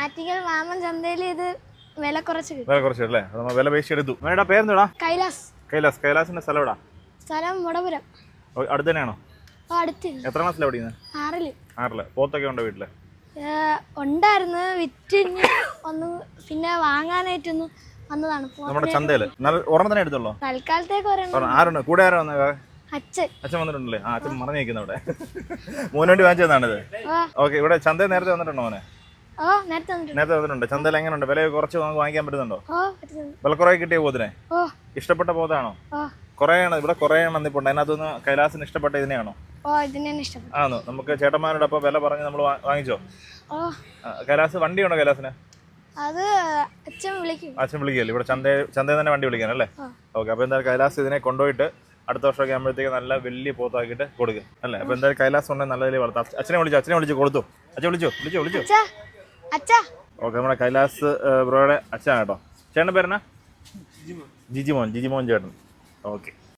ആറ്റിങ്ങൽ മാമൻ ചന്തയിൽ ഇത് വില കുറച്ച് വില കുറച്ച് അല്ലേ? നമ്മൾ വില പേശി എടുത്തു മേടാ പേരെന്താ കൈലാസ്. കൈലാസ്. കൈലാസിന്റെ സ്ഥലം എവിടാ? സ്ഥലം മുടപുരം. അടുത്ത് തന്നെയാണോ അടുത്ത്. എത്ര ക്ലാസ്സിലാണ് പഠിക്കുന്നത് ആറിൽ. ആറിൽ. പോത്തൊക്കെ ഉണ്ടോ വീട്ടിൽ? ഉണ്ടായിരുന്നു. വിറ്റിഞ്ഞ് ഒന്ന് പിന്നെ വാങ്ങാനായിട്ടൊന്ന് വന്നതാണ്. നമ്മുടെ ചന്തയിൽ. ഒരെണ്ണം തന്നെ എടുത്തുള്ളൂ? തൽക്കാലത്തേക്ക് ഒരെണ്ണം. ആരുണ്ട്? കൂടെ ആരാ വന്നത് അച്ഛൻ. അച്ഛൻ വന്നിട്ടുണ്ടല്ലേ? ആ അച്ഛൻ മറന്നു നിൽക്കുന്ന അവിടെ. മോന് വേണ്ടി വാങ്ങിച്ചതാണിത് ഓക്കെ ഇവിടെ ചന്തയിൽ നേരത്തെ വന്നിട്ടുണ്ടോ മോനെ? നേരത്തെ വന്നിട്ടുണ്ട് ചന്തയിൽ എങ്ങനെയുണ്ട്? വില കുറച്ച് നമുക്ക് വാങ്ങിക്കാൻ പറ്റുന്നുണ്ടോ? വിലക്കുറവ് കിട്ടിയ പോതിനെ ഇഷ്ടപ്പെട്ട പോതാണോ കുറേ ആണ്. ഇവിടെ കുറേ എണ്ണം നിൽപ്പുണ്ട് അതിനകത്തുനിന്ന് കൈലാസിന് ഇഷ്ടപ്പെട്ട ഇതിനെയാണോ? ആണോ നമുക്ക് ചേട്ടന്മാരോട് അപ്പൊ വില പറഞ്ഞ് നമ്മൾ വാങ്ങിച്ചോ? കൈലാസ് വണ്ടിയുണ്ടോ കൈലാസിന്? അത് അച്ഛൻ വിളിക്കും. അച്ഛൻ വിളിക്കല്ലേ ഇവിടെ ചന്ത ചന്തയിൽ തന്നെ വണ്ടി വിളിക്കാനല്ലേ. ഓക്കെ അപ്പോൾ എന്തായാലും കൈലാസ് ഇതിനെ കൊണ്ടുപോയിട്ട് അടുത്ത വർഷമൊക്കെ ആകുമ്പോഴത്തേക്ക് നല്ല വലിയ പോത്താക്കിയിട്ട് കൊടുക്കുക അല്ലേ? അപ്പോൾ എന്തായാലും കൈലാസ് ഉണ്ടെങ്കിൽ നല്ല രീതിയിൽ വളർത്താം. അച്ഛനെ വിളിച്ചു? അച്ഛനെ വിളിച്ചു? കൊടുത്തു? അച്ഛൻ വിളിച്ചു? വിളിച്ചു? വിളിച്ചു? ഓക്കെ നമ്മുടെ കൈലാസ് ബ്രോയുടെ അച്ഛനാണ് കേട്ടോ. ചേട്ടന്റെ പേരെന്നാ? ജിജിമോൻ ജിജിമോൻ ചേട്ടൻ. ഓക്കെ.